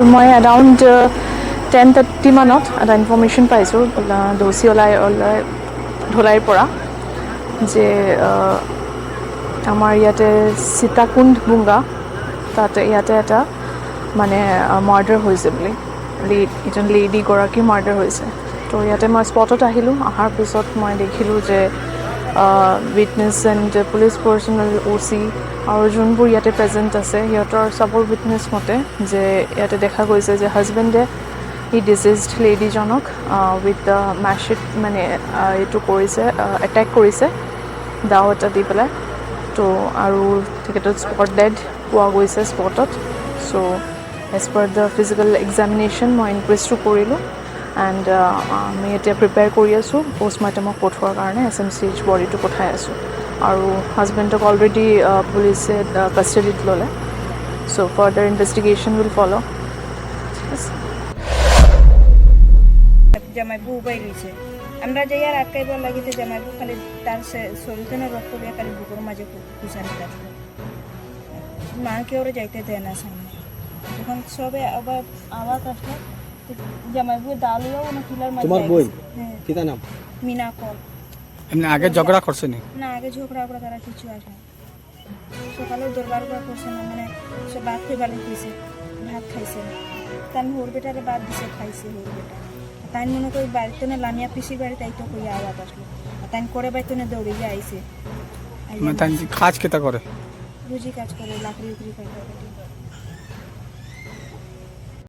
মই around ten thirty মানত এটা ইনফৰ্মেশ্যন পাইছোঁ দচি ওলাই ওলাই ধলাইৰ পৰা, যে আমাৰ ইয়াতে সীতাকুণ্ড বুংগা তাতে ইয়াতে এটা মানে মাৰ্ডাৰ হৈছে বুলি। লেড এজন লেডিগৰাকী মাৰ্ডাৰ হৈছে। তো ইয়াতে মই স্পটত আহিলোঁ, অহাৰ পিছত মই দেখিলোঁ যে witness and police personnel O' C আৰু যোনবোৰ ইয়াতে প্ৰেজেণ্ট আছে, সিহঁতৰ চবৰ উইটনেছ মতে যে ইয়াতে দেখা গৈছে যে হাজবেণ্ডে এই ডিজিজড লেডিজনক উইথ মেচিড মানে এইটো কৰিছে এটেক কৰিছে দাও এটা দি পেলাই। তো, আৰু তেখেতক স্পট ডেড পোৱা গৈছে স্পটত চ' as per the physical examination মই ইনকুৱেষ্টটো কৰিলোঁ। এণ্ড আমি এতিয়া প্ৰিপেয়াৰ কৰি আছোঁ পষ্টমৰ্টেমক পঠোৱাৰ কাৰণে এছ এম চি এইচ বডিটো পঠাই আছোঁ। আৰু হাজবেণ্ডক অলৰেডি পুলিচে কাষ্টডিত ল'লে। চ' ফাৰ্ডাৰ ইনভেষ্টিগেশ্যন উইল ফ'ল' আছে জামাইবু উবাই আমরা যাই আর আটকাইবার লাগিতে জামাইবু খালি তার শরীরতে না রক্ত দিয়ে খালি বুকুর মাঝে কুচানি থাকল মা কেউ যাইতে দেয় না সামনে যখন সবে আবার আওয়াজ আসলো তো জামাইবু দালিও না কিলার মাঝে তোমার আই বোন? গেছে। হ্যাঁ নাম? মিনা কল এমনি আগে ঝগড়া করছে নি? না আগে ঝগড়া ওগড়া তারা কিছু আসে সকালে দরবার করা করছে না মানে সব ভাত খেয়ে বাড়ি দিয়েছে ভাত খাইছে না। তাই আমি হোর বেটারে বাদ দিছে খাইছে হোর বেটা। তাই মনে করি বাড়িতে না লামিয়া পিসির বাড়িতে আইতো কই আওয়াজ আসলো। আর তাই করে বাড়িতে না দৌড়ে গিয়ে আইছে। মানে তাই কাজ কেতা করে? রুজি কাজ করে লাকড়ি উকড়ি কাজ করে